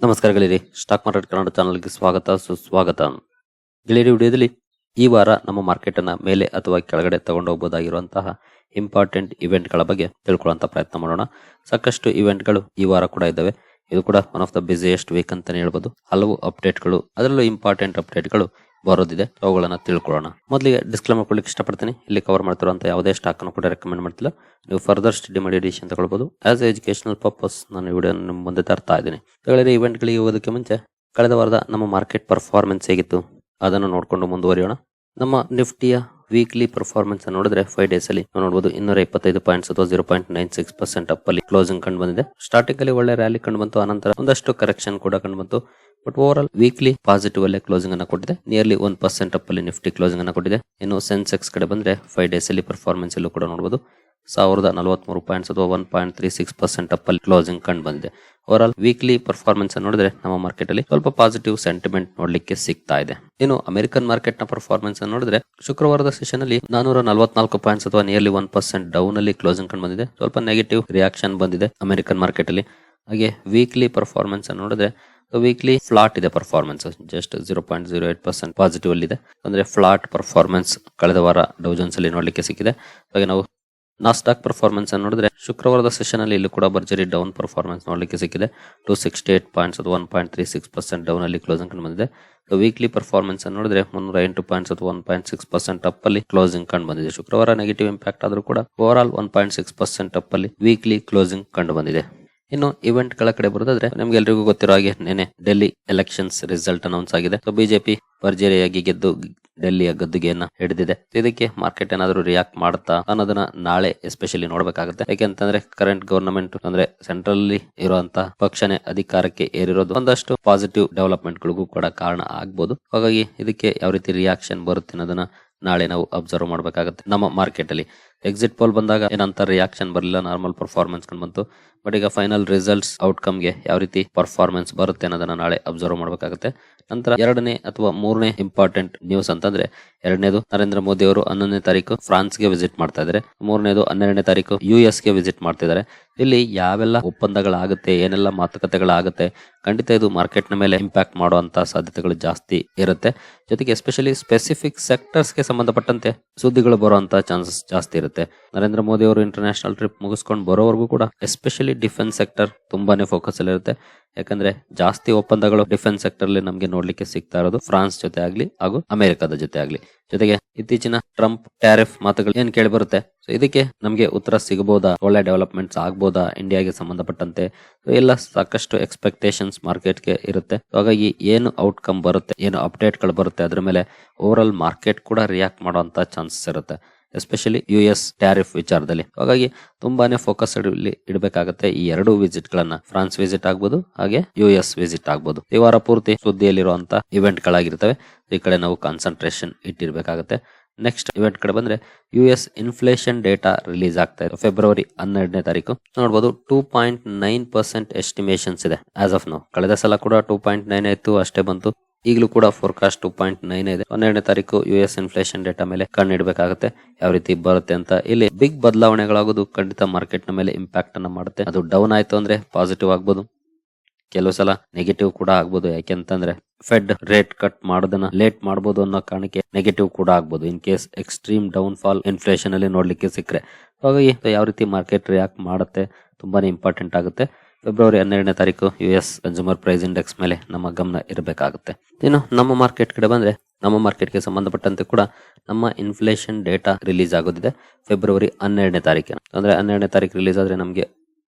ನಮಸ್ಕಾರ ಗೆಳೆಯರಿ stock market Kannada ಚಾನಲ್ಗೆ ಸ್ವಾಗತ, ಸುಸ್ವಾಗತ. ಗೆಳೆಯರಿ ವಿಡಿಯೋದಲ್ಲಿ ಈ ವಾರ ನಮ್ಮ ಮಾರ್ಕೆಟ್ ಅನ್ನ ಮೇಲೆ ಅಥವಾ ಕೆಳಗಡೆ ತಗೊಂಡು ಹೋಗಬಹುದಾಗಿರುವಂತಹ ಇಂಪಾರ್ಟೆಂಟ್ ಇವೆಂಟ್ಗಳ ಬಗ್ಗೆ ತಿಳ್ಕೊಳ್ಳುವಂತ ಪ್ರಯತ್ನ ಮಾಡೋಣ. ಸಾಕಷ್ಟು ಇವೆಂಟ್ಗಳು ಈ ವಾರ ಕೂಡ ಇದ್ದಾವೆ. ಇದು ಕೂಡ one of the busiest week ಅಂತಾನೆ ಹೇಳ್ಬೋದು. ಹಲವು ಅಪ್ಡೇಟ್ಗಳು, ಅದರಲ್ಲೂ ಇಂಪಾರ್ಟೆಂಟ್ ಅಪ್ಡೇಟ್ಗಳು ಬರೋದಿದೆ. ಅವುಗಳನ್ನು ತಿಳ್ಕೊಳ್ಳೋಣ. ಮೊದಲಿಗೆ ಡಿಸ್ಕ್ಲೇಮರ್ ಕೊಡ್ಲಿಕ್ಕೆ ಇಷ್ಟಪಡ್ತೀನಿ. ಇಲ್ಲಿ ಕವರ್ ಮಾಡ್ತಿರುವಂತ ಯಾವುದೇ ಸ್ಟಾಕ್ ಅನ್ನು ಕೂಡ ರೆಕಮೆಂಡ್ ಮಾಡ್ತಿಲ್ಲ. ನೀವು ಫರ್ದರ್ ಸ್ಟಡಿ ಮಾಡಿ ಡಿಸಿಷನ್ ತಗೊಳ್ಬಹುದು ಆಸ್ ಎಜುಕೇಶನಲ್ ಪರ್ಪಸ್ ನಾನು ವಿಡಿಯೋ ನಿಮ್ಮ ಮುಂದೆ ತರ್ತಾ ಇದ್ದೀನಿ. ಗೆಳೆಯರೆ ಇವೆಂಟ್ಗಳಿಗೆ ಹೋಗೋದಕ್ಕೆ ಮುಂಚೆ ಕಳೆದ ವಾರದ ನಮ್ಮ ಮಾರ್ಕೆಟ್ ಪರ್ಫಾರ್ಮೆನ್ಸ್ ಹೇಗಿತ್ತು ಅದನ್ನು ನೋಡಿಕೊಂಡು ಮುಂದುವರಿಯೋಣ. ನಮ್ಮ ನಿಫ್ಟಿಯ ವೀಕ್ಲಿ ಪರ್ಫಾರ್ಮೆನ್ಸ್ ನೋಡಿದ್ರೆ ಫೈವ್ ಡೇಸ್ ಅಲ್ಲಿ ನೋಡಬಹುದು ಇನ್ನೂರ ಇಪ್ಪತ್ತೈದು ಪಾಯಿಂಟ್ಸ್ ಅಥವಾ zero point nine six percent up ಅಲ್ಲಿ ಕ್ಲೋಸಿಂಗ್ ಕಂಡು ಬಂದಿದೆ. ಸ್ಟಾರ್ಟಿಂಗ್ ಅಲ್ಲಿ ಒಳ್ಳೆ ರ್ಯಾಲಿ ಕಂಡು ಬಂತು, ಆನಂತರ ಒಂದಷ್ಟು ಕರೆಕ್ಷನ್ ಕೂಡ ಕಂಡು ಬಂತು. But over all weekly positive ಅಲ್ಲೇ ಕ್ಲೋಸಿಂಗ್ ಅನ್ನ ಕೊಟ್ಟಿದೆ. ನಿಯರ್ಲಿ ಒನ್ ಪರ್ಸೆಂಟ್ ಅಪ್ ಅಲ್ಲಿ ನಿಫ್ಟಿ ಕ್ಲೋಸಿಂಗ್ ಅನ್ನ ಕೊಟ್ಟಿದೆ. ಇನ್ನು ಸೆನ್ಸೆಕ್ಸ್ ಕಡೆ ಬಂದ್ರೆ ಫೈವ್ ಡೇಸ್ ಅಲ್ಲಿ ಪರ್ಫಾರ್ಮೆನ್ಸ್ ಅಲ್ಲೂ ಕೂಡ ನೋಡಬಹುದು ಸಾವಿರದ ನಲವತ್ಮೂರು ಪಾಯಿಂಟ್ಸ್ ಅಥವಾ one point three six percent ಅಪ್ಪಲ್ಲಿ closing ಕಂಡು ಬಂದಿದೆ. ಓವರ್ ಆಲ್ ವೀಕ್ಲಿ ಪರ್ಫಾರ್ಮೆನ್ಸ್ ನೋಡಿದ್ರೆ ನಮ್ಮ ಮಾರ್ಕೆಟ್ ಅಲ್ಲಿ ಸ್ವಲ್ಪ ಪಾಸಿಟಿವ್ ಸೆಂಟಿಮೆಂಟ್ ನೋಡ್ಲಿಕ್ಕೆ ಸಿಗ್ತಾ ಇದೆ. ಇನ್ನು ಅಮೆರಿಕನ್ ಮಾರ್ಕೆಟ್ನ ಪರ್ಫಾರ್ಮೆನ್ಸ್ ನೋಡಿದ್ರೆ ಶುಕ್ರವಾರದ ಸೆಷನ್ ಅಲ್ಲಿ ನಾನೂರ ನಲವತ್ನಾಲ್ಕು ಪಾಯಿಂಟ್ಸ್ ಅಥವಾ ನಿಯರ್ಲಿ ಒನ್ ಪರ್ಸೆಂಟ್ ಡೌನ್ ಅಲ್ಲಿ ಕ್ಲೋಸಿಂಗ್ ಕಂಡು ಬಂದಿದೆ. ಸ್ವಲ್ಪ ನೆಗೆಟಿವ್ ರಿಯಾಕ್ಷನ್ ಬಂದಿದೆ ಅಮೆರಿಕನ್ ಮಾರ್ಕೆಟ್ ಅಲ್ಲಿ. ಹಾಗೆ ವೀಕ್ಲಿ ಪರ್ಫಾರ್ಮೆನ್ಸ್ ನೋಡಿದ್ರೆ ವೀಕ್ಲಿ ಫ್ಲಾಟ್ ಇದೆ performance just zero point zero eight percent positive ಅಲ್ಲಿ ಇದೆ ಅಂದ್ರೆ ಫ್ಲಾಟ್ ಪರ್ಫಾರ್ಮೆನ್ಸ್ ಕಳೆದ ವಾರ ಡೌಜನ್ಸ್ ಅಲ್ಲಿ ನೋಡ್ಲಿಕ್ಕೆ ಸಿಕ್ಕಿದೆ. ಹಾಗೆ ನಾವು ನಾಸ್ಟಾಕ್ ಪರ್ಫಾರ್ಮೆನ್ಸ್ ಅನ್ನು ನೋಡಿದ್ರೆ ಶುಕ್ರವಾರದ ಸೆಷನ್ ಅಲ್ಲಿ ಇಲ್ಲೂ ಕೂಡ ಭರ್ಜರಿ ಡೌನ್ ಪರ್ಫಾರ್ಮೆನ್ಸ್ ನೋಡಲಿಕ್ಕೆ ಸಿಕ್ಕಿದೆ. ಟು ಸಿಕ್ಸ್ಟಿ ಏಟ್ ಪಾಯಿಂಟ್ಸ್ ಅಥವಾ one point three six percent down ಅಲ್ಲಿ ಕ್ಲೋಸಿಂಗ್ ಕಂಡು ಬಂದಿದೆ. ವೀಕ್ಲಿ ಪರ್ಫಾರ್ಮೆನ್ಸ್ ಅನ್ನು ನೋಡಿದ್ರೆ ಮುನ್ನೂರ ಎಂಟು ಪಾಯಿಂಟ್ಸ್ ಅಥವಾ one point six percent up ಅಲ್ಲಿ ಕ್ಲೋಸಿಂಗ್ ಕಂಡು ಬಂದಿದೆ. ಶುಕ್ರವಾರ ನೆಗೆಟಿವ್ ಇಂಪ್ಯಾಕ್ಟ್ ಆದರೂ ಕೂಡ over all one point six percent up ಅಲ್ಲಿ ವೀಕ್ಲಿ ಕ್ಲೋಸಿಂಗ್ ಕಂಡು ಬಂದಿದೆ. ಇನ್ನು ಇವೆಂಟ್ಗಳ ಕಡೆ ಬರೋದಾದ್ರೆ ನಮ್ಗೆ ಎಲ್ರಿಗೂ ಗೊತ್ತಿರೋ ಹಾಗೆ ನೆನೆ ಡೆಲ್ಲಿ ಎಲೆಕ್ಷನ್ಸ್ ರಿಸಲ್ಟ್ ಅನೌನ್ಸ್ ಆಗಿದೆ. ಸೊ ಬಿಜೆಪಿ ಭರ್ಜರಿಯಾಗಿ ಗೆದ್ದು ಡೆಲ್ಲಿಯ ಗದ್ದುಗೆಯನ್ನ ಹಿಡಿದಿದೆ. ಇದಕ್ಕೆ ಮಾರ್ಕೆಟ್ ಏನಾದರೂ ರಿಯಾಕ್ಟ್ ಮಾಡುತ್ತಾ ಅನ್ನೋದನ್ನ ನಾಳೆ ಎಸ್ಪೆಷಲಿ ನೋಡ್ಬೇಕಾಗುತ್ತೆ. ಯಾಕೆಂತಂದ್ರೆ ಕರೆಂಟ್ ಗವರ್ನಮೆಂಟ್ ಅಂದ್ರೆ ಸೆಂಟ್ರಲ್ ಅಲ್ಲಿ ಇರುವಂತಹ ಪಕ್ಷನೇ ಅಧಿಕಾರಕ್ಕೆ ಏರಿರೋದು ಒಂದಷ್ಟು ಪಾಸಿಟಿವ್ ಡೆವಲಪ್ಮೆಂಟ್ ಗಳಿಗೂ ಕೂಡ ಕಾರಣ ಆಗ್ಬೋದು. ಹಾಗಾಗಿ ಇದಕ್ಕೆ ಯಾವ ರೀತಿ ರಿಯಾಕ್ಷನ್ ಬರುತ್ತೆ ಅನ್ನೋದನ್ನ ನಾಳೆ ನಾವು ಅಬ್ಸರ್ವ್ ಮಾಡಬೇಕಾಗುತ್ತೆ ನಮ್ಮ ಮಾರ್ಕೆಟ್ ಅಲ್ಲಿ. ಎಕ್ಸಿಟ್ ಪೋಲ್ ಬಂದಾಗ ಏನಂತ ರಿಯಾಕ್ಷನ್ ಬರಲಿಲ್ಲ ನಾರ್ಮಲ್ ಪರ್ಫಾರ್ಮೆನ್ಸ್ ಕಂಡು ಬಂತು. ಬಟ್ ಈಗ ಫೈನಲ್ ರಿಸಲ್ಟ್ಸ್ ಔಟ್ಕಮ್ಗೆ ಯಾವ ರೀತಿ ಪರ್ಫಾರ್ಮೆನ್ಸ್ ಬರುತ್ತೆ ಅನ್ನೋದನ್ನ ನಾಳೆ ಅಬ್ಸರ್ವ್ ಮಾಡಬೇಕಾಗುತ್ತೆ. ನಂತರ ಎರಡನೇ ಅಥವಾ ಮೂರನೇ ಇಂಪಾರ್ಟೆಂಟ್ ನ್ಯೂಸ್ ಅಂತಂದ್ರೆ, ಎರಡನೇದು ನರೇಂದ್ರ ಮೋದಿ ಅವರು ಹನ್ನೊಂದನೇ ತಾರೀಕು ಫ್ರಾನ್ಸ್ಗೆ ವಿಸಿಟ್ ಮಾಡ್ತಾ ಇದ್ದಾರೆ. ಮೂರನೇದು ಹನ್ನೆರಡನೇ ತಾರೀಕು ಯು ಗೆ ವಿಸಿಟ್ ಮಾಡ್ತಿದ್ದಾರೆ ಇಲ್ಲಿ ಯಾವೆಲ್ಲ ಒಪ್ಪಂದಗಳಾಗುತ್ತೆ, ಏನೆಲ್ಲ ಮಾತುಕತೆಗಳಾಗುತ್ತೆ, ಖಂಡಿತ ಇದು ಮಾರ್ಕೆಟ್ನ ಮೇಲೆ ಇಂಪ್ಯಾಕ್ಟ್ ಮಾಡುವಂತ ಸಾಧ್ಯತೆಗಳು ಜಾಸ್ತಿ ಇರುತ್ತೆ. ಜೊತೆಗೆ ಎಸ್ಪೆಷಲಿ ಸ್ಪೆಸಿಫಿಕ್ ಸೆಕ್ಟರ್ಸ್ಗೆ ಸಂಬಂಧಪಟ್ಟಂತೆ ಸುದ್ದಿಗಳು ಬರುವಂತ ಚಾನ್ಸಸ್ ಜಾಸ್ತಿ ಇರುತ್ತೆ. ನರೇಂದ್ರ ಮೋದಿ ಅವರು ಇಂಟರ್ನ್ಯಾಷನಲ್ ಟ್ರಿಪ್ ಮುಗಿಸ್ಕೊಂಡು ಬರೋವರೆಗೂ ಕೂಡ ಎಸ್ಪೆಷಲಿ ಡಿಫೆನ್ಸ್ ಸೆಕ್ಟರ್ ತುಂಬಾನೇ ಫೋಕಸ್ ಅಲ್ಲಿ ಇರುತ್ತೆ. ಯಾಕಂದ್ರೆ ಜಾಸ್ತಿ ಒಪ್ಪಂದಗಳು ಡಿಫೆನ್ಸ್ ಸೆಕ್ಟರ್ ಅಲ್ಲಿ ನಮಗೆ ನೋಡ್ಲಿಕ್ಕೆ ಸಿಗ್ತಾ ಇರೋದು ಫ್ರಾನ್ಸ್ ಜೊತೆ ಆಗ್ಲಿ ಹಾಗೂ ಅಮೆರಿಕದ ಜೊತೆ ಆಗ್ಲಿ. ಜೊತೆಗೆ ಇತ್ತೀಚಿನ ಟ್ರಂಪ್ ಟ್ಯಾರಿಫ್ ಮಾತುಗಳು ಏನ್ ಕೇಳಿ ಬರುತ್ತೆ? ಸೊ ಇದಕ್ಕೆ ನಮಗೆ ಉತ್ತರ ಸಿಗಬಹುದಾ ಒಳ್ಳೆ ಡೆವಲಪ್ಮೆಂಟ್ಸ್ ಆಗ್ಬೋದಾ? ಇಂಡಿಯಾಗೆ ಸಂಬಂಧಪಟ್ಟಂತೆ? ಎಲ್ಲ ಸಾಕಷ್ಟು ಎಕ್ಸ್ಪೆಕ್ಟೇಷನ್ಸ್ ಮಾರ್ಕೆಟ್ಗೆ ಇರುತ್ತೆ. So ಹಾಗಾಗಿ ಏನು ಔಟ್ಕಮ್ ಬರುತ್ತೆ, ಏನು ಅಪ್ಡೇಟ್ಗಳು ಬರುತ್ತೆ, ಅದ್ರ ಮೇಲೆ ಓವರ್ ಮಾರ್ಕೆಟ್ ಕೂಡ ರಿಯಾಕ್ಟ್ ಮಾಡುವಂತ ಚಾನ್ಸಸ್ ಇರುತ್ತೆ. ಎಸ್ಪೆಷಲಿ ಯು ಎಸ್ ಟ್ಯಾರಿಫ್ ವಿಚಾರದಲ್ಲಿ. ಹಾಗಾಗಿ ತುಂಬಾನೇ ಫೋಕಸ್ ಇಲ್ಲಿ ಇಡಬೇಕಾಗತ್ತೆ ಈ ಎರಡು ವಿಸಿಟ್ ಗಳನ್ನ. ಫ್ರಾನ್ಸ್ ವಿಸಿಟ್ ಆಗ್ಬೋದು, ಹಾಗೆ ಯು ಎಸ್ ವಿಸಿಟ್ ಆಗ್ಬೋದು. ಈ ವಾರ ಪೂರ್ತಿ ಸುದ್ದಿಯಲ್ಲಿರುವಂತಹ ಇವೆಂಟ್ ಗಳಾಗಿರ್ತವೆ. ಈ ಕಡೆ ನಾವು ಕಾನ್ಸಂಟ್ರೇಷನ್ ಇಟ್ಟಿರ್ಬೇಕಾಗತ್ತೆ. ನೆಕ್ಸ್ಟ್ ಇವೆಂಟ್ ಕಡೆ ಬಂದ್ರೆ U S inflation data release ಆಗ್ತಾ ಇದೆ. ಫೆಬ್ರವರಿ ಹನ್ನೆರಡನೇ ತಾರೀಕು. ನೋಡಬಹುದು two point nine percent estimations ಇದೆ. ಆಸ್ ಆಫ್ ನೋ ಕಳೆದ ಸಲ ಕೂಡ ಟೂ ಪಾಯಿಂಟ್ ನೈನ್ ಆಯ್ತು ಅಷ್ಟೇ ಬಂತು. ಈಗಲೂ ಕೂಡ ಫೋರ್ಕಾಸ್ಟ್ ಟೂ ಪಾಯಿಂಟ್ ನೈನ್ ಇದೆ. ಹನ್ನೆರಡನೇ ತಾರೀಕು ಯು ಎಸ್ ಇನ್ಫ್ಲೇಷನ್ ಡೇಟಾ ಮೇಲೆ ಕಣ್ಣಿಡಬೇಕಾಗುತ್ತೆ. ಯಾವ ರೀತಿ ಬರುತ್ತೆ ಅಂತ ಇಲ್ಲಿ ಬಿಗ್ ಬದಲಾವಣೆಗಳಾಗೋದು ಖಂಡಿತ ಮಾರ್ಕೆಟ್ನ ಮೇಲೆ ಇಂಪ್ಯಾಕ್ಟ್ ಅನ್ನ ಮಾಡುತ್ತೆ. ಅದು ಡೌನ್ ಆಯ್ತು ಅಂದ್ರೆ ಪಾಸಿಟಿವ್ ಆಗ್ಬೋದು. ಕೆಲವು ಸಲ ನೆಗೆಟಿವ್ ಕೂಡ ಆಗ್ಬೋದು. ಯಾಕೆಂತಂದ್ರೆ ಫೆಡ್ ರೇಟ್ ಕಟ್ ಮಾಡೋದನ್ನ ಲೇಟ್ ಮಾಡಬಹುದು ಅನ್ನೋ ಕಾರಣಕ್ಕೆ ನೆಗೆಟಿವ್ ಕೂಡ ಆಗ್ಬೋದು. In case extreme down fall inflation ಅಲ್ಲಿ ನೋಡ್ಲಿಕ್ಕೆ ಸಿಕ್ಕರೆ. ಹಾಗಾಗಿ ಯಾವ ರೀತಿ ಮಾರ್ಕೆಟ್ ರಿಯಾಕ್ಟ್ ಮಾಡುತ್ತೆ ತುಂಬಾನೇ ಇಂಪಾರ್ಟೆಂಟ್ ಆಗುತ್ತೆ. ಫೆಬ್ರವರಿ ಹನ್ನೆರಡನೇ ತಾರೀಕು U S consumer price index ಮೇಲೆ ನಮ್ಮ ಗಮನ ಇರಬೇಕಾಗುತ್ತೆ. ಇನ್ನು ನಮ್ಮ ಮಾರ್ಕೆಟ್ ಕಡೆ ಬಂದ್ರೆ ನಮ್ಮ ಮಾರ್ಕೆಟ್ಗೆ ಸಂಬಂಧಪಟ್ಟಂತೆ ಕೂಡ ನಮ್ಮ ಇನ್ಫ್ಲೇಷನ್ ಡೇಟಾ ರಿಲೀಸ್ ಆಗೋದಿದೆ. ಫೆಬ್ರವರಿ ಹನ್ನೆರಡನೇ ತಾರೀಕಿನ. ಅಂದ್ರೆ ಹನ್ನೆರಡನೇ ತಾರೀಕು ರಿಲೀಸ್ ಆದ್ರೆ ನಮಗೆ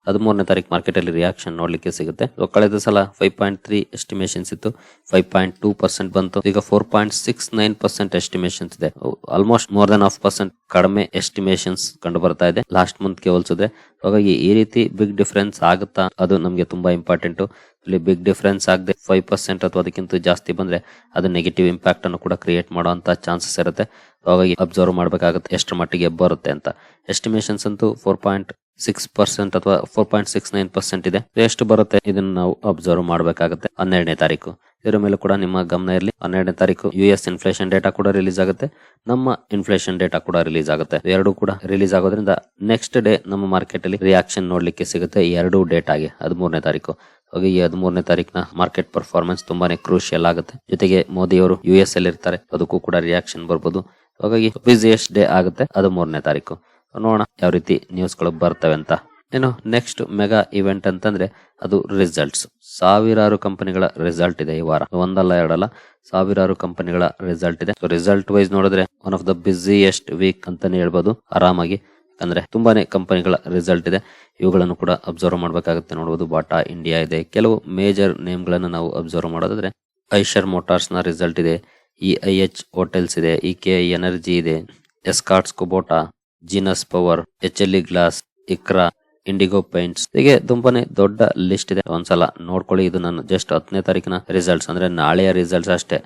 ಹದಿಮೂರನೇ ತಾರೀಕು ಮಾರ್ಕೆಟಲ್ಲಿ ರಿಯಾಕ್ಷನ್ ನೋಡಲಿಕ್ಕೆ ಸಿಗುತ್ತೆ. ಕಳೆದ ಸಲ ಫೈವ್ ಪಾಯಿಂಟ್ ತ್ರೀ ಎಸ್ಟಿಮೇಷನ್ಸ್ ಇತ್ತು. ಫೈವ್ ಪಾಯಿಂಟ್ ಟೂ ಪರ್ಸೆಂಟ್ ಬಂತು. ಈಗ four point six nine percent estimations ಇದೆ. Almost more than half percent ಕಡಿಮೆ ಎಸ್ಟಿಮೇಷನ್ಸ್ ಕಂಡು ಬರ್ತಾ ಇದೆ. ಲಾಸ್ಟ್ ಮಂತ್ಗೆ ಹೋಲಿಸಿದ್ರೆ. ಹಾಗಾಗಿ ಈ ರೀತಿ ಬಿಗ್ ಡಿಫರೆನ್ಸ್ ಆಗುತ್ತಾ ಅದು ನಮಗೆ ತುಂಬಾ ಇಂಪಾರ್ಟೆಂಟ್ ಇಲ್ಲಿ ಬಿಗ್ ಡಿಫರೆನ್ಸ್ ಆಗದೆ ಫೈವ್ ಪರ್ಸೆಂಟ್ ಅಥವಾ ಅದಕ್ಕಿಂತ ಜಾಸ್ತಿ ಬಂದ್ರೆ ಅದು ನೆಗೆಟಿವ್ ಇಂಪ್ಯಾಕ್ಟ್ ಅನ್ನು ಕೂಡ ಕ್ರಿಯೇಟ್ ಮಾಡುವಂತ ಚಾನ್ಸಸ್ ಇರುತ್ತೆ. ಹಾಗಾಗಿ ಅಬ್ಸರ್ವ್ ಮಾಡಬೇಕಾಗುತ್ತೆ ಎಷ್ಟು ಮಟ್ಟಿಗೆ ಬರುತ್ತೆ ಅಂತ. ಎಸ್ಟಿಮೇಷನ್ಸ್ ಅಂತೂ ಫೋರ್ ಪಾಯಿಂಟ್ ಸಿಕ್ಸ್ ಪರ್ಸೆಂಟ್ ಅಥವಾ four point six nine percent ಇದೆ. ಎಷ್ಟು ಬರುತ್ತೆ ಇದನ್ನ ನಾವು ಅಬ್ಸರ್ವ್ ಮಾಡಬೇಕಾಗುತ್ತೆ. ಹನ್ನೆರಡನೇ ತಾರೀಕು. ಇದರ ಮೇಲೆ ಕೂಡ ನಿಮ್ಮ ಗಮನ ಇರಲಿ. ಹನ್ನೆರಡನೇ ತಾರೀಕು ಯು ಎಸ್ ಇನ್ಫ್ಲೇಷನ್ ಡೇಟಾ ಕೂಡ ರಿಲೀಸ್ ಆಗುತ್ತೆ. ನಮ್ಮ ಇನ್ಫ್ಲೇಷನ್ ಡೇಟಾ ಕೂಡ ರಿಲೀಸ್ ಆಗುತ್ತೆ. ಎರಡು ಕೂಡ ರಿಲೀಸ್ ಆಗೋದ್ರಿಂದ ನೆಕ್ಸ್ಟ್ ಡೇ ನಮ್ಮ ಮಾರ್ಕೆಟ್ ಅಲ್ಲಿ ರಿಯಾಕ್ಷನ್ ನೋಡ್ಲಿಕ್ಕೆ ಸಿಗುತ್ತೆ ಎರಡು ಡೇಟಾಗೆ ಹದಿಮೂರನೇ ತಾರೀಕು. ಹಾಗೆ ಈ ಹದಿಮೂರನೇ ತಾರೀಕಿನ ಮಾರ್ಕೆಟ್ ಪರ್ಫಾರ್ಮೆನ್ಸ್ ತುಂಬಾನೇ ಕ್ರೂಷಿಯಲ್ ಆಗುತ್ತೆ. ಜೊತೆಗೆ ಮೋದಿ ಅವರು ಯು ಎಸ್ ಅಲ್ಲಿ ಇರ್ತಾರೆ ಅದಕ್ಕೂ ಕೂಡ ರಿಯಾಕ್ಷನ್ ಬರ್ಬೋದು. ಹಾಗಾಗಿ ಬಿಸಿಯೆಸ್ಟ್ ಡೇ ಆಗುತ್ತೆ. ಹದಿಮೂರನೇ ಮೂರನೇ ತಾರೀಕು. ನೋಡೋಣ ಯಾವ ರೀತಿ ನ್ಯೂಸ್ಗಳು ಬರ್ತವೆ ಅಂತ. ಏನು ನೆಕ್ಸ್ಟ್ ಮೆಗಾ ಇವೆಂಟ್ ಅಂತಂದ್ರೆ ಅದು ರಿಸಲ್ಟ್ಸ್ ಸಾವಿರಾರು ಕಂಪನಿಗಳ ರಿಸಲ್ಟ್ ಇದೆ ಈ ವಾರ. ಒಂದಲ್ಲ, ಎರಡಲ್ಲ, ಸಾವಿರಾರು ಕಂಪನಿಗಳ ರಿಸಲ್ಟ್ ಇದೆ. ರಿಸಲ್ಟ್ ವೈಸ್ ನೋಡಿದ್ರೆ one of the busiest week ಅಂತಾನೆ ಹೇಳ್ಬೋದು. ಆರಾಮಾಗಿ. ಅಂದ್ರೆ ತುಂಬಾನೇ ಕಂಪನಿಗಳ ರಿಸಲ್ಟ್ ಇದೆ. ಇವುಗಳನ್ನು ಕೂಡ ಅಬ್ಸರ್ವ್ ಮಾಡಬೇಕಾಗುತ್ತೆ. ನೋಡಬಹುದು ಬಾಟಾ, ಇಂಡಿಯಾ ಇದೆ. ಕೆಲವು ಮೇಜರ್ ನೇಮ್ ಗಳನ್ನ ನಾವು ಅಬ್ಸರ್ವ್ ಮಾಡೋದಾದ್ರೆ, ಐಷರ್ ಮೋಟಾರ್ಸ್ನ ರಿಸಲ್ಟ್ ಇದೆ. ಇ ಐ ಎಚ್ ಹೋಟೆಲ್ಸ್ ಇದೆ. ಇ ಕೆ ಎನರ್ಜಿ ಇದೆ. Escorts Kubota Genus power H L E glass ICRA Indigo paints ಹೀಗೆ ತುಂಬಾನೇ ದೊಡ್ಡ ಲಿಸ್ಟ್ ಇದೆ. ಒಂದ್ಸಲ ನೋಡ್ಕೊಳ್ಳಿ, ಇದು ನಾನು ಜಸ್ಟ್ ಹತ್ತನೇ ತಾರೀಕಿನ ರಿಸಲ್ಟ್ಸ್ ಅಂದ್ರೆ ನಾಳೆಯ ರಿಸಲ್ಟ್ಸ್ ಅಷ್ಟೇ.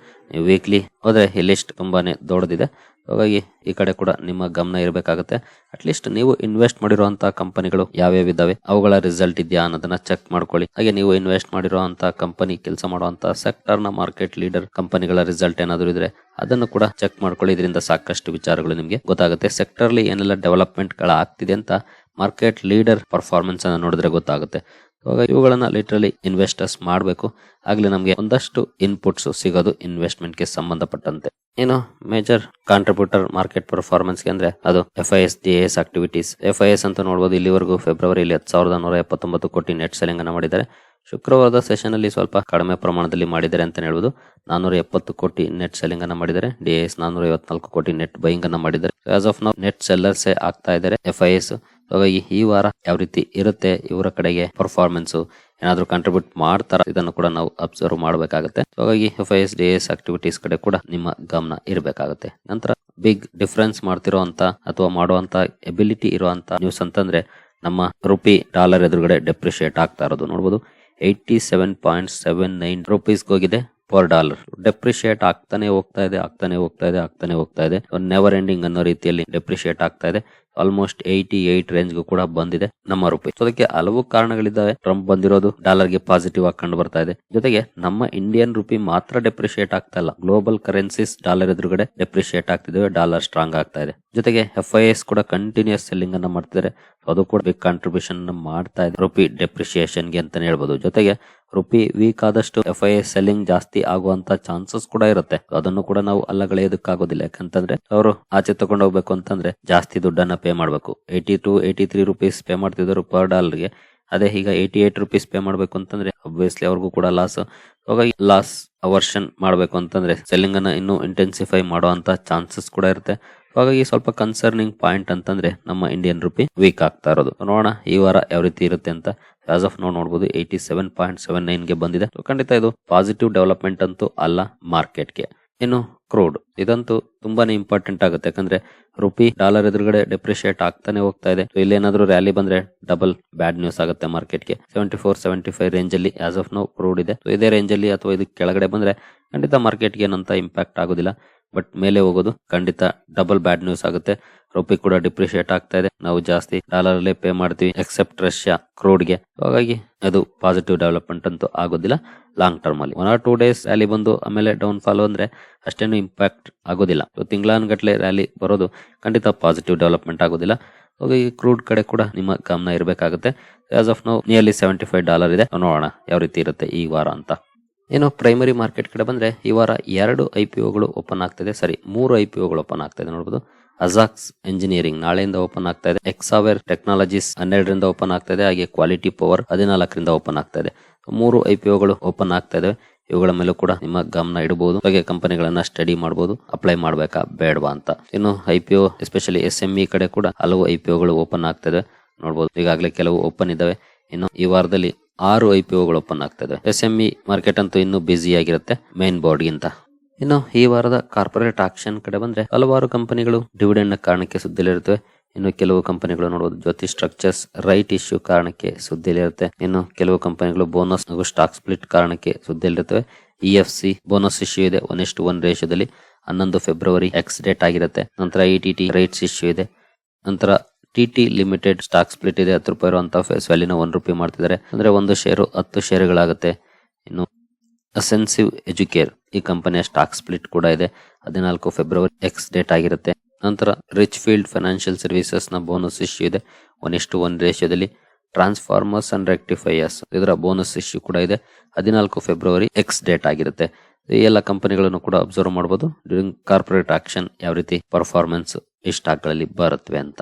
ವೀಕ್ಲಿ ಹೋದ್ರೆ ಈ ಲಿಸ್ಟ್ ತುಂಬಾನೇ ದೊಡ್ಡದಿದೆ. ಹಾಗಾಗಿ ಈ ಕಡೆ ಕೂಡ ನಿಮ್ಮ ಗಮನ ಇರಬೇಕಾಗುತ್ತೆ. ಅಟ್ಲೀಸ್ಟ್ ನೀವು ಇನ್ವೆಸ್ಟ್ ಮಾಡಿರುವಂತಹ ಕಂಪನಿಗಳು ಯಾವ್ಯಾವ ಇದಾವೆ ಅವುಗಳ ರಿಸಲ್ಟ್ ಇದೆಯಾ ಅನ್ನೋದನ್ನ ಚೆಕ್ ಮಾಡ್ಕೊಳ್ಳಿ. ಹಾಗೆ ನೀವು ಇನ್ವೆಸ್ಟ್ ಮಾಡಿರುವಂತಹ ಕಂಪನಿ ಕೆಲಸ ಮಾಡುವಂತಹ ಸೆಕ್ಟರ್ನ ಮಾರ್ಕೆಟ್ ಲೀಡರ್ ಕಂಪನಿಗಳ ರಿಸಲ್ಟ್ ಏನಾದರೂ ಇದ್ರೆ ಅದನ್ನು ಕೂಡ ಚೆಕ್ ಮಾಡ್ಕೊಳ್ಳಿ. ಇದರಿಂದ ಸಾಕಷ್ಟು ವಿಚಾರಗಳು ನಿಮಗೆ ಗೊತ್ತಾಗುತ್ತೆ. ಸೆಕ್ಟರ್ ಅಲ್ಲಿ ಏನೆಲ್ಲ ಡೆವಲಪ್ಮೆಂಟ್ಗಳ ಆಗ್ತಿದೆ ಅಂತ ಮಾರ್ಕೆಟ್ ಲೀಡರ್ ಪರ್ಫಾರ್ಮೆನ್ಸ್ ಅನ್ನು ನೋಡಿದ್ರೆ ಗೊತ್ತಾಗುತ್ತೆ. ಹಾಗಾಗಿ ಇವುಗಳನ್ನ ಲಿಟ್ರಲಿ ಇನ್ವೆಸ್ಟರ್ಸ್ ಮಾಡಬೇಕು. ಆಗ್ಲೇ ನಮಗೆ ಒಂದಷ್ಟು ಇನ್ಪುಟ್ಸ್ ಸಿಗೋದು ಇನ್ವೆಸ್ಟ್ಮೆಂಟ್ಗೆ ಸಂಬಂಧಪಟ್ಟಂತೆ. ಏನು ಮೇಜರ್ ಕಾಂಟ್ರಿಬ್ಯೂಟರ್ ಮಾರ್ಕೆಟ್ ಪರ್ಫಾರ್ಮೆನ್ಸ್ಗೆ ಅಂದ್ರೆ ಅದು F I S D S activities F I S ಅಂತ ನೋಡಬಹುದು ಇಲ್ಲಿವರೆಗೂ ಫೆಬ್ರವರಿಯಲ್ಲಿ ಹತ್ತು ಸಾವಿರದ ನೂರ ಎಪ್ಪತ್ತೊಂಬತ್ತು ಕೋಟಿ ನೆಟ್ ಸೆಲಿಂಗ್ ಅನ್ನು ಮಾಡಿದ್ದಾರೆ. ಶುಕ್ರವಾರದ ಸೆಷನ್ ಅಲ್ಲಿ ಸ್ವಲ್ಪ ಕಡಿಮೆ ಪ್ರಮಾಣದಲ್ಲಿ ಮಾಡಿದ್ದಾರೆ ಅಂತ ಹೇಳ್ಬೋದು. ನಾನೂರ ಎಪ್ಪತ್ತು ಕೋಟಿ ನೆಟ್ ಸೆಲ್ಲಿಂಗ್ ಅನ್ನು ಮಾಡಿದ್ದಾರೆ. ಡಿ ಎಸ್ ನಾನೂರ ಐವತ್ನಾಲ್ಕು ಕೋಟಿ ನೆಟ್ ಬೈಯಿಂಗ್ ಅನ್ನು ಮಾಡಿದ್ದಾರೆ. ಆಸ್ ಆಫ್ ನಾವು ನೆಟ್ ಸೆಲ್ಲರ್ಸ್ ಆಗ್ತಾ ಇದ್ದಾರೆ ಎಫ್ ಐ ಎಸ್ ಹಾಗಾಗಿ ಈ ವಾರ ಯಾವ ರೀತಿ ಇರುತ್ತೆ ಇವರ ಕಡೆಗೆ ಪರ್ಫಾರ್ಮೆನ್ಸ್ ಏನಾದರೂ ಕಾಂಟ್ರಿಬ್ಯೂಟ್ ಮಾಡ್ತಾರ ಇದನ್ನು ಕೂಡ ನಾವು ಅಬ್ಸರ್ವ್ ಮಾಡಬೇಕಾಗುತ್ತೆ. ಹಾಗಾಗಿ F I S D S activities ಕಡೆ ಕೂಡ ನಿಮ್ಮ ಗಮನ ಇರಬೇಕಾಗುತ್ತೆ. ನಂತರ ಬಿಗ್ ಡಿಫ್ರೆನ್ಸ್ ಮಾಡ್ತಿರೋಂತ ಅಥವಾ ಮಾಡುವಂತ ಎಬಿಲಿಟಿ ಇರುವಂತ ನ್ಯೂಸ್ ಅಂತಂದ್ರೆ ನಮ್ಮ ರುಪಿ ಡಾಲರ್ ಎದುರುಗಡೆ ಡೆಪ್ರಿಷಿಯೇಟ್ ಆಗ್ತಾ ಇರೋದು ನೋಡಬಹುದು eighty seven point seven nine rupees ಹೋಗಿದೆ ಪರ್ ಡಾಲರ್ ಡೆಪ್ರಿಶಿಯೇಟ್ ಆಗ್ತಾನೆ ಹೋಗ್ತಾ ಇದೆ, ಆಗ್ತಾನೆ ಹೋಗ್ತಾ ಇದೆ, ಆಗ್ತಾನೆ ಹೋಗ್ತಾ ಇದೆ. ನೆವರ್ ಎಂಡಿಂಗ್ ಅನ್ನೋ ರೀತಿಯಲ್ಲಿ ಡೆಪ್ರಿಶಿಯೇಟ್ ಆಗ್ತಾ ಇದೆ. ಆಲ್ಮೋಸ್ಟ್ ಏಯ್ಟಿ ಏಟ್ ರೇಂಜ್ ಕೂಡ ಬಂದಿದೆ ನಮ್ಮ ರೂಪಾಯಿ ಸೊ ಅದಕ್ಕೆ ಹಲವು ಕಾರಣಗಳಿದ್ದಾವೆ. ಟ್ರಂಪ್ ಬಂದಿರೋದು ಡಾಲರ್ಗೆ ಪಾಸಿಟಿವ್ ಆಗಿ ಕಂಡು ಬರ್ತಾ ಇದೆ. ಜೊತೆಗೆ ನಮ್ಮ ಇಂಡಿಯನ್ ರೂಪಿ ಮಾತ್ರ ಡೆಪ್ರಿಶಿಯೇಟ್ ಆಗ್ತಾ ಇಲ್ಲ. ಗ್ಲೋಬಲ್ ಕರೆನ್ಸೀಸ್ ಡಾಲರ್ ಎದುರುಗಡೆ ಡೆಪ್ರಿಶಿಯೇಟ್ ಆಗ್ತಿದ್ದಾವೆ ಡಾಲರ್ ಸ್ಟ್ರಾಂಗ್ ಆಗ್ತಾ ಇದೆ. ಜೊತೆಗೆ ಎಫ್ ಐ ಎಸ್ ಕೂಡ ಕಂಟಿನ್ಯೂಸ್ ಸೆಲ್ಲಿಂಗ್ ಅನ್ನ ಮಾಡ್ತಿದ್ದಾರೆ. ಅದು ಕೂಡ ಬಿಗ್ ಕಾಂಟ್ರಿಬ್ಯೂಷನ್ ಮಾಡ್ತಾ ಇದೆ. ರುಪಿ ಡೆಪ್ರಿಶಿಯೇಷನ್ಗೆ ಅಂತಾನೆ ಹೇಳ್ಬೋದು. ಜೊತೆಗೆ ರುಪಿ ವೀಕ್ ಆದಷ್ಟು ಎಫ್ ಐ ಎಸ್ ಸೆಲ್ಲಿಂಗ್ ಜಾಸ್ತಿ ಆಗುವಂತ ಚಾನ್ಸಸ್ ಕೂಡ ಇರುತ್ತೆ. ಅದನ್ನು ಕೂಡ ನಾವು ಅಲ್ಲಗಳೆಯೋದಕ್ಕಾಗೋದಿಲ್ಲ. ಯಾಕಂತಂದ್ರೆ, ಅವರು ಆಚೆ ತಗೊಂಡು ಹೋಗ್ಬೇಕು ಅಂತಂದ್ರೆ ಜಾಸ್ತಿ ದುಡ್ಡನ್ನ ಪೇ ಮಾಡಬೇಕು. Eighty two eighty three rupees pay ಮಾಡ್ತಿದ್ರು ಪರ್ ಡಾಲರ್ಗೆ ಅದೇ ಈಗ ಏಯ್ಟಿ ಏಯ್ಟ್ ರುಪೀಸ್ ಪೇ ಮಾಡಬೇಕು ಅಂತಂದ್ರೆ ಅಬ್ವಿಯಸ್ಲಿ ಅವ್ರಿಗೂ ಕೂಡ ಲಾಸ್ ಹಾಗಾಗಿ ಲಾಸ್ ಅವರ್ಷನ್ ಮಾಡಬೇಕು ಅಂತಂದ್ರೆ ಸೆಲ್ಲಿಂಗ್ ಅನ್ನ ಇನ್ನೂ ಇಂಟೆನ್ಸಿಫೈ ಮಾಡುವಂತ ಚಾನ್ಸಸ್ ಕೂಡ ಇರುತ್ತೆ. ಹಾಗಾಗಿ ಸ್ವಲ್ಪ ಕನ್ಸರ್ನಿಂಗ್ ಪಾಯಿಂಟ್ ಅಂತಂದ್ರೆ ನಮ್ಮ ಇಂಡಿಯನ್ ರುಪಿ ವೀಕ್ ಆಗ್ತಾ ಇರೋದು. ನೋಡೋಣ ಈ ವಾರ ಯಾವ ರೀತಿ ಇರುತ್ತೆ ಅಂತ. ಆಸ್ ಆಫ್ ನೋ ನೋಡಬಹುದು ಏಯ್ಟಿ ಸೆವೆನ್ ಪಾಯಿಂಟ್ ಸೆವೆನ್ ನೈನ್ಗೆ ಬಂದಿದೆ. ಖಂಡಿತ ಇದು ಪಾಸಿಟಿವ್ ಡೆವಲಪ್ಮೆಂಟ್ ಅಂತೂ ಅಲ್ಲ ಮಾರ್ಕೆಟ್ಗೆ ಇನ್ನು ಕ್ರೂಡ್ ಇದಂತೂ ತುಂಬಾನೇ ಇಂಪಾರ್ಟೆಂಟ್ ಆಗುತ್ತೆ. ಯಾಕಂದ್ರೆ ರುಪಿ ಡಾಲರ್ ಎದುರುಗಡೆ ಡೆಪ್ರಿಶಿಯೇಟ್ ಆಗ್ತಾನೆ ಹೋಗ್ತಾ ಇದೆ. ಇಲ್ಲಿ ರ್ಯಾಲಿ ಬಂದ್ರೆ ಡಬಲ್ ಬ್ಯಾಡ್ ನ್ಯೂಸ್ ಆಗುತ್ತೆ ಮಾರ್ಕೆಟ್ಗೆ. Seventy four seventy five range ಅಲ್ಲಿ ಆಸ್ ಆಫ್ ನೋ ಕ್ರೂಡ್ ಇದೆ. ಇದೇ ರೇಂಜ್ ಅಲ್ಲಿ ಅಥವಾ ಇದಕ್ಕೆ ಕೆಳಗಡೆ ಬಂದ್ರೆ ಖಂಡಿತ ಮಾರ್ಕೆಟ್ಗೆ ಏನಂತ ಇಂಪ್ಯಾಕ್ಟ್ ಆಗೋದಿಲ್ಲ. ಬಟ್ ಮೇಲೆ ಹೋಗೋದು ಖಂಡಿತ ಡಬಲ್ ಬ್ಯಾಡ್ ನ್ಯೂಸ್ ಆಗುತ್ತೆ. ರೂಪಿ ಕೂಡ ಡಿಪ್ರಿಷಿಯೇಟ್ ಆಗ್ತಾ ಇದೆ. ನಾವು ಜಾಸ್ತಿ ಡಾಲರ್ ಅಲ್ಲೇ ಪೇ ಮಾಡ್ತೀವಿ ಎಕ್ಸೆಪ್ಟ್ ರಷ್ಯಾ ಕ್ರೋಡ್ಗೆ ಹಾಗಾಗಿ ಅದು ಪಾಸಿಟಿವ್ ಡೆವಲಪ್ಮೆಂಟ್ ಅಂತೂ ಆಗೋದಿಲ್ಲ. ಲಾಂಗ್ ಟರ್ಮ್ ಅಲ್ಲಿ. One or two days rally ಬಂದು ಆಮೇಲೆ ಡೌನ್ ಫಾಲೋ ಅಂದ್ರೆ ಅಷ್ಟೇನು ಇಂಪ್ಯಾಕ್ಟ್ ಆಗೋದಿಲ್ಲ. ತಿಂಗಳಾನ್ಗಟ್ಲೆ ರ್ಯಾಲಿ ಬರೋದು ಖಂಡಿತ ಪಾಸಿಟಿವ್ ಡೆವಲಪ್ಮೆಂಟ್ ಆಗೋದಿಲ್ಲ. ಹಾಗಾಗಿ ಕ್ರೂಡ್ ಕಡೆ ಕೂಡ ನಿಮ್ಮ ಗಮನ ಇರಬೇಕಾಗುತ್ತೆ. As of now nearly seventy five dollar ಇದೆ. ನೋಡೋಣ ಯಾವ ರೀತಿ ಇರುತ್ತೆ ಈ ವಾರ ಅಂತ. ಏನು ಪ್ರೈಮರಿ ಮಾರ್ಕೆಟ್ ಕಡೆ ಬಂದರೆ ಈ ವಾರ ಎರಡು ಐ ಪಿ ಒಗಳು ಓಪನ್ ಆಗ್ತಿದೆ ಸರಿ, ಮೂರು ಐ ಪಿ ಒಗಳು ಓಪನ್ ಆಗ್ತಾ ಇದೆ ನೋಡ್ಬೋದು. ಅಜಾಕ್ಸ್ ಇಂಜಿನಿಯರಿಂಗ್ ನಾಳೆಯಿಂದ ಓಪನ್ ಆಗ್ತಾ ಇದೆ. ಎಕ್ಸಾವೇರ್ ಟೆಕ್ನಾಲಜೀಸ್ ಹನ್ನೆರಡರಿಂದ ಓಪನ್ ಆಗ್ತಾ ಇದೆ. ಹಾಗೆ ಕ್ವಾಲಿಟಿ ಪವರ್ ಹದಿನಾಲ್ಕರಿಂದ ಓಪನ್ ಆಗ್ತಾ ಇದೆ. ಮೂರು ಐ ಪಿ ಒಗಳು ಓಪನ್ ಆಗ್ತಾ ಇದೆ ಇವುಗಳ ಮೇಲೂ ಕೂಡ ನಿಮ್ಮ ಗಮನ ಇಡಬಹುದು. ಹಾಗೆ ಕಂಪನಿಗಳನ್ನ ಸ್ಟಡಿ ಮಾಡಬಹುದು ಅಪ್ಲೈ ಮಾಡಬೇಕಾ? ಬೇಡವಾ ಅಂತ. ಇನ್ನು I P O especially S M ಕಡೆ ಕೂಡ ಹಲವು ಐ ಪಿ ಒಗಳು ಓಪನ್ ಇದೆ. ನೋಡಬಹುದು ಈಗಾಗಲೇ ಕೆಲವು ಓಪನ್ ಇದಾವೆ. ಇನ್ನು ಈ ವಾರದಲ್ಲಿ ಆರು ಐ ಪಿ ಓಪನ್ ಆಗ್ತಾ ಇದೆ ಎಸ್ ಎಂ ಇ ಮಾರ್ಕೆಟ್ ಅಂತೂ ಇನ್ನೂ ಬ್ಯುಸಿ ಆಗಿರುತ್ತೆ ಮೇನ್ ಬೋರ್ಡ್ ಗಿಂತ ಇನ್ನು ಈ ವಾರದ ಕಾರ್ಪೊರೇಟ್ ಆಕ್ಷನ್ ಕಡೆ ಬಂದ್ರೆ ಹಲವಾರು ಕಂಪನಿಗಳು ಡಿವಿಡೆಂಡ್ ಕಾರಣಕ್ಕೆ ಸುದ್ದಿಲಿರುತ್ತವೆ ಇನ್ನು ಕೆಲವು ಕಂಪನಿಗಳು ನೋಡಬಹುದು ಜ್ಯೋತಿ ಸ್ಟ್ರಕ್ಚರ್ಸ್, ರೈಟ್ ಇಶ್ಯೂ ಕಾರಣಕ್ಕೆ ಸುದ್ದಿಲಿರುತ್ತೆ ಇನ್ನು ಕೆಲವು ಕಂಪನಿಗಳು ಬೋನಸ್ ಹಾಗೂ ಸ್ಟಾಕ್ ಸ್ಪ್ಲಿಟ್ ಕಾರಣಕ್ಕೆ ಸುದ್ದಿಲಿರುತ್ತವೆ E F C bonus issue ಇದೆ. ಒನ್ ಇಷ್ಟು ಒನ್ ರೇಷದಲ್ಲಿ ಹನ್ನೊಂದು ಫೆಬ್ರವರಿ ಎಕ್ಸ್ ಡೇಟ್ ಆಗಿರುತ್ತೆ. ನಂತರ E T T rights issue ಇದೆ. ನಂತರ ಟಿ ಲಿಮಿಟೆಡ್ ಸ್ಟಾಕ್ ಸ್ಪ್ಲಿಟ್ ಇದೆ, ಹತ್ತು ರೂಪಾಯಿ ಇರುವಂತಹ ಫೇಸ್ ವ್ಯಾಲ್ಯೂನ ಒಂದು ರೂಪಾಯಿ ಮಾಡ್ತಿದ್ದಾರೆ. ಅಂದ್ರೆ ಒಂದು ಶೇರು ಹತ್ತು ಶೇರುಗಳಾಗುತ್ತೆ ಇನ್ನು ಅಸೆನ್ಸಿವ್ ಎಜುಕೇರ್ ಈ ಕಂಪನಿಯ ಸ್ಟಾಕ್ ಸ್ಪ್ಲಿಟ್ ಕೂಡ ಇದೆ. ಹದಿನಾಲ್ಕು ಫೆಬ್ರವರಿ ಎಕ್ಸ್ ಡೇಟ್ ಆಗಿರುತ್ತೆ. ನಂತರ ರಿಚ್ ಫೀಲ್ಡ್ ಫೈನಾನ್ಷಿಯಲ್ ಸರ್ವಿಸಸ್ನ ಬೋನಸ್ ಇಶ್ಯೂ ಇದೆ. ಒನ್ ಇಷ್ಟು ಒನ್ ರೇಷಿಯೋದಲ್ಲಿ ಟ್ರಾನ್ಸ್ಫಾರ್ಮರ್ಸ್ ಅಂಡ್ ರೆಕ್ಟಿಫೈಯರ್ಸ್ ಇದರ ಬೋನಸ್ ಇಶ್ಯೂ ಕೂಡ ಇದೆ. ಹದಿನಾಲ್ಕು ಫೆಬ್ರವರಿ ಎಕ್ಸ್ ಡೇಟ್ ಆಗಿರುತ್ತೆ. ಈ ಎಲ್ಲ ಕಂಪನಿಗಳನ್ನು ಕೂಡ ಅಬ್ಸರ್ವ್ ಮಾಡಬಹುದು ಡ್ಯೂರಿಂಗ್ ಕಾರ್ಪೊರೇಟ್ ಆಕ್ಷನ್ ಯಾವ ರೀತಿ ಪರ್ಫಾರ್ಮೆನ್ಸ್ ಈ ಸ್ಟಾಕ್ಗಳಲ್ಲಿ ಬರುತ್ತವೆ ಅಂತ.